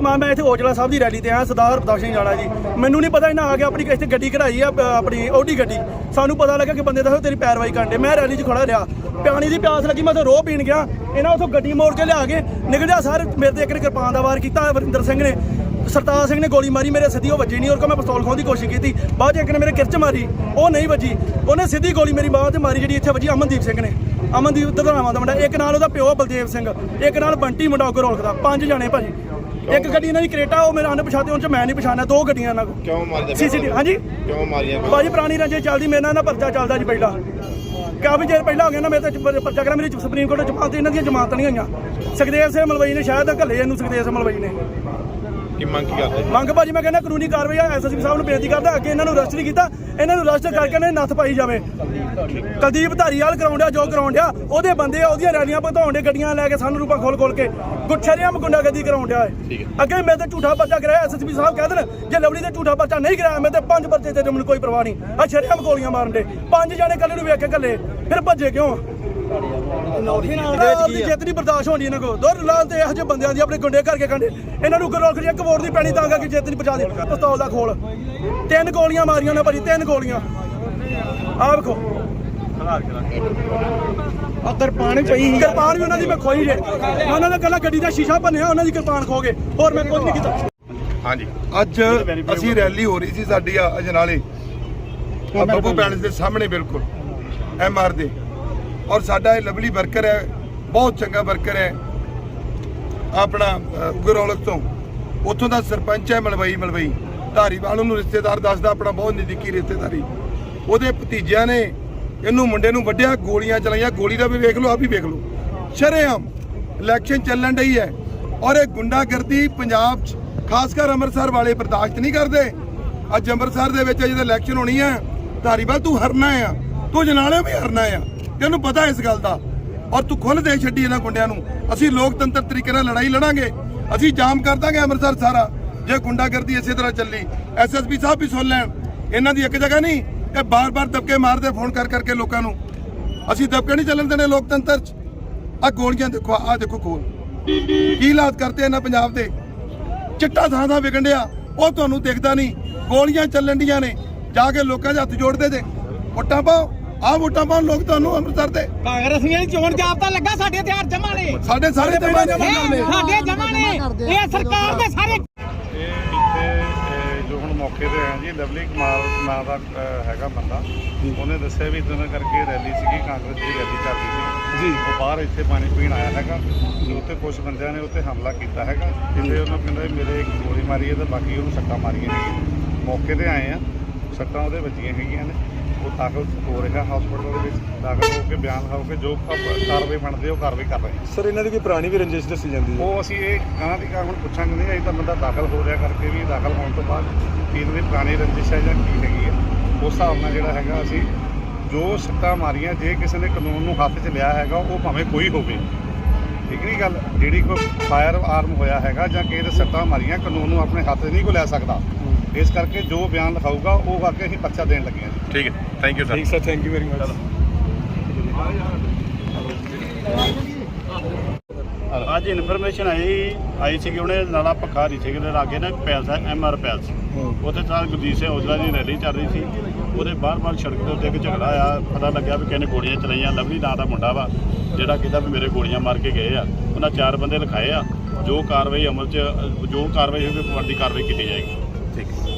ਮਾਂ ਮੈਂ ਇੱਥੇ ਔਜਲਾ ਸਾਹਿਬ ਦੀ ਰੈਲੀ ਤੇ ਆਇਆ, ਸਰਦਾਰ ਪ੍ਰਤਾਪ ਸਿੰਘ ਜਾਣਾ ਜੀ। ਮੈਨੂੰ ਨਹੀਂ ਪਤਾ ਇਹਨਾਂ ਆ ਕੇ ਆਪਣੀ ਇੱਥੇ ਗੱਡੀ ਕਢਾਈ ਆ ਆਪਣੀ ਓਡੀ ਗੱਡੀ। ਸਾਨੂੰ ਪਤਾ ਲੱਗਾ ਕਿ ਬੰਦੇ ਦਾ ਤੇਰੀ ਪੈਰਵਾਈ ਕਰਨ ਦੇ ਮੈਂ ਰੈਲੀ 'ਚ ਖੜਾ ਰਿਹਾ। ਪਾਣੀ ਦੀ ਪਿਆਸ ਲੱਗੀ, ਮੈਂ ਤਾਂ ਰੋਹ ਪੀਣ ਗਿਆ। ਇਹਨਾਂ ਉਥੋਂ ਗੱਡੀ ਮੋੜ ਕੇ ਲਿਆ ਕੇ ਨਿਕਲਿਆ। ਸਰ ਮੇਰੇ ਤੇ ਇੱਕ ਨੇ ਕਿਰਪਾਨ ਦਾ ਵਾਰ ਕੀਤਾ ਵਰਿੰਦਰ ਸਿੰਘ ਨੇ। ਸਰਤਾਜ ਸਿੰਘ ਨੇ ਗੋਲੀ ਮਾਰੀ, ਮੇਰੇ ਸਿੱਧੀ ਉਹ ਵੱਜੀ ਨਹੀਂ ਔਰ ਕੋ ਮੈਂ ਪਿਸਤੌਲ ਖੋਣ ਦੀ ਕੋਸ਼ਿਸ਼ ਕੀਤੀ। ਬਾਅਦ 'ਚ ਇੱਕ ਨੇ ਮੇਰੇ ਕਿਰਚ ਮਾਰੀ, ਉਹ ਨਹੀਂ ਵੱਜੀ। ਉਹਨੇ ਸਿੱਧੀ ਗੋਲੀ ਮੇਰੀ ਬਾਹ ਤੇ ਮਾਰੀ, ਜਿਹੜੀ ਇੱਥੇ ਵੱਜੀ, ਅਮਨਦੀਪ ਸਿੰਘ ਨੇ। ਅਮਨਦੀਪ ਦਧਰਾਵਾਂ ਦਾ ਮੁੰਡਾ। ਇੱਕ ਨਾਲ ਉਹਦਾ ਪਿਓ ਬਲਦੇਵ ਸਿੰਘ, ਇੱਕ ਨਾਲ ਬੰਟੀ ਮੁੰਡਾ ਉਹ ਰੋਲਕ ਦਾ ਪੰਜ ਜਣੇ ਭਾਜੀ। ਇੱਕ ਗੱਡੀ ਇਹਨਾਂ ਦੀ ਕਰੇਟਾ ਉਹ ਮੇਰਾ ਅਣਪਛਾਤੇ ਉਹਨਾਂ ਚ ਮੈਂ ਨਹੀਂ ਪਛਾਣਿਆ ਦੋ ਗੱਡੀਆਂ ਇਹਨਾਂ ਕੋਲ। ਕਿਉਂ ਮਾਰਦੇ ਸੀਸੀਟੀਵੀ ਹਾਂਜੀ? ਕਿਉਂ ਮਾਰੀਆਂ ਭਾਜੀ ਪੁਰਾਣੀ ਰੰਜੇ ਚੱਲਦੀ ਮੇਰੇ ਨਾਲ ਨਾ ਪਰਚਾ ਚੱਲਦਾ ਜੀ ਪਹਿਲਾਂ। ਕਾਫੀ ਚਿਰ ਪਹਿਲਾਂ ਹੋ ਗਿਆ ਨਾ ਮੇਰੇ ਤੇ ਪਰਚਾ ਕਰਾ ਮੇਰੀ ਸੁਪਰੀਮ ਕੋਰਟ ਚ ਪਾਤੇ ਇਹਨਾਂ ਦੀਆਂ ਜ਼ਮਾਨਤਾਂ ਨਹੀਂ ਹੋਈਆਂ। ਸੁਖਦੇਵ ਸਿੰਘ ਮਲਵਈ ਨੇ ਸ਼ਾਇਦ ਘੱਲੇ ਇਹਨੂੰ ਸੁਖਦੇਵ ਸਿੰਘ ਮਲਵਈ ਨੇ। ਕੀ ਮੰਗ ਕੀ ਕਰਦੇ? ਮੰਗ ਭਾਜੀ ਮੈਂ ਕਹਿੰਦਾ ਕਾਨੂੰਨੀ ਕਾਰਵਾਈ ਐਸਐਸਪੀ ਸਾਹਿਬ ਨੂੰ ਬੇਨਤੀ ਕਰਦਾ ਅੱਗੇ ਇਹਨਾਂ ਨੂੰ ਅਰੈਸਟ ਨਹੀਂ ਕੀਤਾ ਇਹਨਾਂ ਨੂੰ ਅਰੈਸਟ ਕਰਕੇ ਦੀ ਨੱਥ ਪਾਈ ਜਾਵੇ। ਕੁਲਦੀਪ ਧਾਰੀਵਾਲ ਕਰਾਉਣ ਡਿਆ ਜੋ ਕਰਾਉਣ ਡਿਆ ਉਹਦੇ ਬੰਦੇ ਆ ਉਹਦੀਆਂ ਰੈਲੀਆਂ ਵਧਾਉਣ ਦੇ ਗੱਡੀਆਂ ਲੈ ਕੇ ਸਾਨੂੰ ਰੂਪਾ ਖੋਲ ਖੋਲ ਕੇ ਗੁੱਛਰਿਆਂ ਗੁੰਡਾਗਰਦੀ ਕਰਾਉਣ ਹੈ। ਅੱਗੇ ਮੈਂ ਤੇ ਝੂਠਾ ਪਰਚਾ ਕਰਾਇਆ ਐਸਐਸਪੀ ਸਾਹਿਬ ਕਹਿ ਦੇਣ ਜੇ ਲਵਲੀ ਤੇ ਝੂਠਾ ਪਰਚਾ ਨਹੀਂ ਕਰਾਇਆ ਮੈਂ ਤੇ ਪੰਜ ਪਰਚੇ ਤੇ ਮੈਨੂੰ ਕੋਈ ਪਰਵਾਹ ਨਹੀਂ। ਆ ਸ਼ਰਿਆਮ ਗੋਲੀਆਂ ਮਾਰਨ ਦੇ। ਪੰਜ ਜਾਣੇ ਕੱਲ ਨੂੰ ਵੇਖ ਕੇ ਕੱਲੇ ਫਿਰ ਭੱਜੇ ਕਿਉਂ? ਆਪਦੀ ਜਿੱਤ ਨਹੀਂ ਬਰਦਾਸ਼ਤ ਹੋਣੀ ਇਹਨਾਂ ਕੋ ਦੋਰ ਲਾਲ ਤੇ ਇਹੋ ਜਿਹੇ ਬੰਦਿਆਂ ਦੀ ਆਪਣੇ ਗੁੰਡੇ ਕਰਕੇ ਕੰਡੇ। ਇਹਨਾਂ ਨੂੰ ਗਰੋਲ ਖੜੀ ਇੱਕ ਵੋਟ ਦੀ ਪੈਣੀ ਤਾਂ ਕਰਕੇ ਜਿੱਤ ਨਹੀਂ ਪਹੁੰਚਾ ਦੇ। ਪਿਸਤੌਲ ਦਾ ਖੋਲ। ਤਿੰਨ ਗੋਲੀਆਂ ਮਾਰੀਆਂ ਨੇ ਭਾਜੀ ਤਿੰਨ ਗੋਲੀਆਂ। ਆਹ ਵੇਖੋ। ਆ ਕਿਰਪਾਨ ਪਈ ਸੀ। ਕਿਰਪਾਨ ਵੀ ਉਹਨਾਂ ਦੀ ਮੈਂ ਖੋਈ ਜੇ। ਉਹਨਾਂ ਦਾ ਕੱਲਾ ਗੱਡੀ ਦਾ ਸ਼ੀਸ਼ਾ ਭੰਨਿਆ ਉਹਨਾਂ ਦੀ ਕਿਰਪਾਨ ਖੋ ਗਏ ਹੋਰ ਮੈਂ ਕੁਝ ਨਹੀਂ ਕੀਤਾ। ਹਾਂਜੀ। ਅੱਜ ਅਸੀਂ ਰੈਲੀ ਹੋ ਰਹੀ ਸੀ ਸਾਡੀ ਆ ਅਜਨਾਲੇ। ਬੱਬੂ ਪੈਲਸ ਦੇ ਸਾਹਮਣੇ ਬਿਲਕੁਲ ਐਮ ਆਰ ਦੇ। ਔਰ ਸਾਡਾ ਇਹ ਲਵਲੀ ਵਰਕਰ ਹੈ ਬਹੁਤ ਚੰਗਾ ਵਰਕਰ ਹੈ। ਆਪਣਾ ਅ, ਗੁਰੌਲਖ ਤੋਂ। ਉੱਥੋਂ ਦਾ ਸਰਪੰਚ ਹੈ ਮਲਵਈ ਮਲਵਈ। ਧਾਰੀਵਾਲ ਨੂੰ ਰਿਸ਼ਤੇਦਾਰ ਦੱਸਦਾ ਆਪਣਾ ਬਹੁਤ ਨਜ਼ਦੀਕੀ ਰਿਸ਼ਤੇਦਾਰੀ। ਉਹਦੇ ਭਤੀਜਿਆਂ ਨੇ ਇਹਨੂੰ ਮੁੰਡੇ ਨੂੰ ਵੱਢਿਆ ਗੋਲੀਆਂ ਚਲਾਈਆਂ, ਗੋਲੀ ਦਾ ਵੀ ਵੇਖ ਲਓ ਆ ਵੀ ਵੇਖ ਲਓ। ਸ਼ਰੇਆਮ ਇਲੈਕਸ਼ਨ ਚੱਲਣ ਡਈ ਹੈ। ਔਰ ਇਹ ਗੁੰਡਾਗਰਦੀ ਪੰਜਾਬ 'ਚ, ਖਾਸ ਕਰ ਅੰਮ੍ਰਿਤਸਰ ਵਾਲੇ ਬਰਦਾਸ਼ਤ ਨਹੀਂ ਕਰਦੇ। ਅੱਜ ਅੰਮ੍ਰਿਤਸਰ ਦੇ ਵਿੱਚ ਜਦੋਂ ਇਲੈਕਸ਼ਨ ਹੋਣੀ ਹੈ, ਧਾਰੀਵਾਲ, ਤੂੰ ਹਰਨਾ ਆ। ਤੂੰ ਜਨਾਲੇ ਵੀ ਹਰਨਾ ਆ। ਤੈਨੂੰ ਪਤਾ ਇਸ ਗੱਲ ਦਾ। ਔਰ ਤੂੰ ਖੁੱਲ ਦੇ ਛੱਡੀ ਇਹਨਾਂ ਗੁੰਡਿਆਂ ਨੂੰ। ਅਸੀਂ ਲੋਕਤੰਤਰ ਤਰੀਕੇ ਨਾਲ ਲੜਾਈ ਲੜਾਂਗੇ। ਅਸੀਂ ਜਾਮ ਕਰ ਦਾਂਗੇ ਅੰਮ੍ਰਿਤਸਰ ਸਾਰਾ। ਜੇ ਗੁੰਡਾਗਰਦੀ ਇਸੇ ਤਰ੍ਹਾਂ ਚੱਲੀ ਐਸਐਸਪੀ ਸਾਹਿਬ ਵੀ ਸੁਣ ਲੈਣ। ਇਹਨਾਂ ਦੀ ਇੱਕ ਜਗ੍ਹਾ ਨਹੀਂ ਇਹ ਬਾਰ-ਬਾਰ ਦਬਕੇ ਮਾਰਦੇ ਫੋਨ ਕਰ ਕਰਕੇ ਲੋਕਾਂ ਨੂੰ। ਅਸੀਂ ਦਬਕੇ ਨਹੀਂ ਚੱਲਣ ਦੇਣੇ ਲੋਕਤੰਤਰ 'ਚ। ਆ ਗੋਲੀਆਂ ਦੇਖੋ ਆ ਦੇਖੋ ਖੋਲ। ਕੀ ਹਾਲਾਤ ਕਰਤੇ ਇਹਨਾਂ ਪੰਜਾਬ ਦੇ? ਚਿੱਟਾ ਥਾਂ ਥਾਂ ਵਿਕਣ ਡਿਆ। ਉਹ ਤੁਹਾਨੂੰ ਦਿਖਦਾ ਨਹੀਂ। ਗੋਲੀਆਂ ਚੱਲਣ ਡੀਆਂ ਨੇ। ਜਾ ਕੇ ਲੋਕਾਂ ਦੇ ਹੱਥ ਜੋੜਦੇ ਤੇ ਵੋਟਾਂ ਪਾਓ। ਆਹ ਵੋਟਾਂ ਪਾਉਣ ਲੋਕ ਤੁਹਾਨੂੰ ਅੰਮ੍ਰਿਤਸਰ ਦੇ। ਕਾਂਗਰਸੀਆਂ ਦੀ ਚੋਣ ਜਾਬਤਾ ਲੱਗਾ ਸਾਡੇ ਹਥਿਆਰ ਜਮਾ ਨੇ। ਸਾਡੇ ਸਾਰੇ ਜਮਾ ਇਹ ਸਾਡੇ ਜਮਾ ਨੇ। ਇਹ ਸਰਕਾਰ ਦੇ ਸਾਰੇ ਮੌਕੇ ਤੇ ਆਏ ਜੀ। ਲਵਲੀ ਕੁਮਾਰ ਨਾਂ ਦਾ ਹੈਗਾ ਬੰਦਾ। ਉਹਨੇ ਦੱਸਿਆ ਵੀ ਇਦਾਂ ਕਰਕੇ ਰੈਲੀ ਸੀਗੀ ਕਾਂਗਰਸ ਦੀ ਰੈਲੀ ਚੱਲਦੀ ਸੀ। ਜੀ। ਉਹ ਬਾਹਰ ਇੱਥੇ ਪਾਣੀ ਪੀਣ ਆਇਆ ਹੈਗਾ। ਉੱਤੇ ਕੁਝ ਬੰਦਿਆਂ ਨੇ ਉੱਤੇ ਹਮਲਾ ਕੀਤਾ ਹੈਗਾ। ਜਿੱਥੇ ਉਹਨਾਂ ਕਹਿੰਦਾ ਵੀ ਮੇਰੇ ਇੱਕ ਗੋਲੀ ਮਾਰੀ ਹੈ ਤੇ ਬਾਕੀ ਉਹਨੂੰ ਸੱਟਾਂ ਮਾਰੀਆਂ ਹੈਗੀਆਂ। ਮੌਕੇ ਤੇ ਆਏ ਆ। ਸੱਟਾਂ ਉਹਦੇ ਵੱਜੀਆਂ ਹੈਗੀਆਂ ਨੇ। ਉਹ ਦਾਖਲ ਹੋ ਰਿਹਾ ਹਸਪੀਟਲ ਦੇ ਵਿੱਚ ਦਾਖਲ ਹੋ ਕੇ ਬਿਆਨ ਲਿਖਾਓ ਕੇ ਜੋ ਕ- ਕਾਰਵਾਈ ਬਣਦੀ ਹੈ ਉਹ ਕਾਰਵਾਈ ਕਰ ਰਹੇ ਹਾਂ ਸਰ ਇਹਨਾਂ ਦੀ ਕੋਈ ਪੁਰਾਣੀ ਵੀ ਰੰਜਿਸ਼ ਦੱਸੀ ਜਾਂਦੀ ਹੈ? ਉਹ ਅਸੀਂ ਇਹ ਗਾਂ ਦੀ ਗਾਂ ਹੁਣ ਪੁੱਛਾਂਗੇ ਨਹੀਂ ਅਜੇ ਤਾਂ ਬੰਦਾ ਦਾਖਲ ਹੋ ਰਿਹਾ ਕਰਕੇ ਵੀ ਦਾਖਲ ਹੋਣ ਤੋਂ ਬਾਅਦ ਕੀ ਇਹਨਾਂ ਦੀ ਪੁਰਾਣੀ ਰੰਜਿਸ਼ ਹੈ ਜਾਂ ਕੀ ਹੈਗੀ ਹੈ। ਉਸ ਹਿਸਾਬ ਨਾਲ ਜਿਹੜਾ ਹੈਗਾ ਅਸੀਂ ਜੋ ਸੱਟਾਂ ਮਾਰੀਆਂ ਜੇ ਕਿਸੇ ਨੇ ਕਾਨੂੰਨ ਨੂੰ ਹੱਥ 'ਚ ਲਿਆ ਹੈਗਾ ਉਹ ਭਾਵੇਂ ਕੋਈ ਹੋਵੇ। ਠੀਕ ਨਹੀਂ ਗੱਲ? ਜਿਹੜੀ ਕੋਈ ਫਾਇਰ ਆਰਮ ਹੋਇਆ ਹੈਗਾ ਜਾਂ ਕਿਸੇ ਦੇ ਸੱਟਾਂ ਮਾਰੀਆਂ ਕਾਨੂੰਨ ਨੂੰ ਆਪਣੇ ਹੱਥ 'ਚ ਨਹੀਂ ਕੋ ਲੈ ਸਕਦਾ। ਇਸ ਕਰਕੇ ਜੋ ਬਿਆਨ ਲਿਖਾਊਗਾ ਉਹ ਕਰਕੇ ਅਸੀਂ ਪਰਚਾ ਦੇਣ ਲੱਗੇ ਹਾਂ ਠੀਕ ਹੈ। ਥੈਂਕ ਯੂ ਸਰ ਠੀਕ sir thank you very much ਅੱਜ ਇਨਫੋਰਮੇਸ਼ਨ ਆਈ ਆਈ ਸੀ ਕਿ ਉਹਨੇ ਨਾਲਾ ਪੱਖਾ ਰਿਛੇ ਦੇ ਲਾਗੇ ਨਾ ਪੈਲਸ ਹੈ ਐਮ ਆਰ ਪੈਲਸ। ਉੱਥੇ ਸਾਲ ਗੁਰਜੀਤ ਸਿੰਘ ਔਜਲਾ ਦੀ ਰੈਲੀ ਚੱਲ ਰਹੀ ਸੀ। ਉਹਦੇ ਬਾਹਰ-ਬਾਹਰ ਸੜਕ ਦੇ ਉੱਤੇ ਇੱਕ ਝਗੜਾ ਆ ਪਤਾ ਲੱਗਿਆ ਵੀ ਕਿਹਨੇ ਗੋਲੀਆਂ ਚਲਾਈਆਂ ਲਵਲੀ ਨਾਂ ਦਾ ਮੁੰਡਾ ਵਾ ਜਿਹੜਾ ਕਹਿੰਦਾ ਵੀ ਮੇਰੇ ਗੋਲੀਆਂ ਮਾਰ ਕੇ ਗਏ ਆ। ਉਹਨਾਂ ਚਾਰ ਬੰਦੇ ਲਿਖਾਏ ਆ ਜੋ ਕਾਰਵਾਈ ਅਮਲ 'ਚ ਜੋ ਕਾਰਵਾਈ ਹੋਵੇ ਬਣਦੀ ਕਾਰਵਾਈ ਕੀਤੀ ਜਾਏਗੀ। ਠੀਕ ਹੈ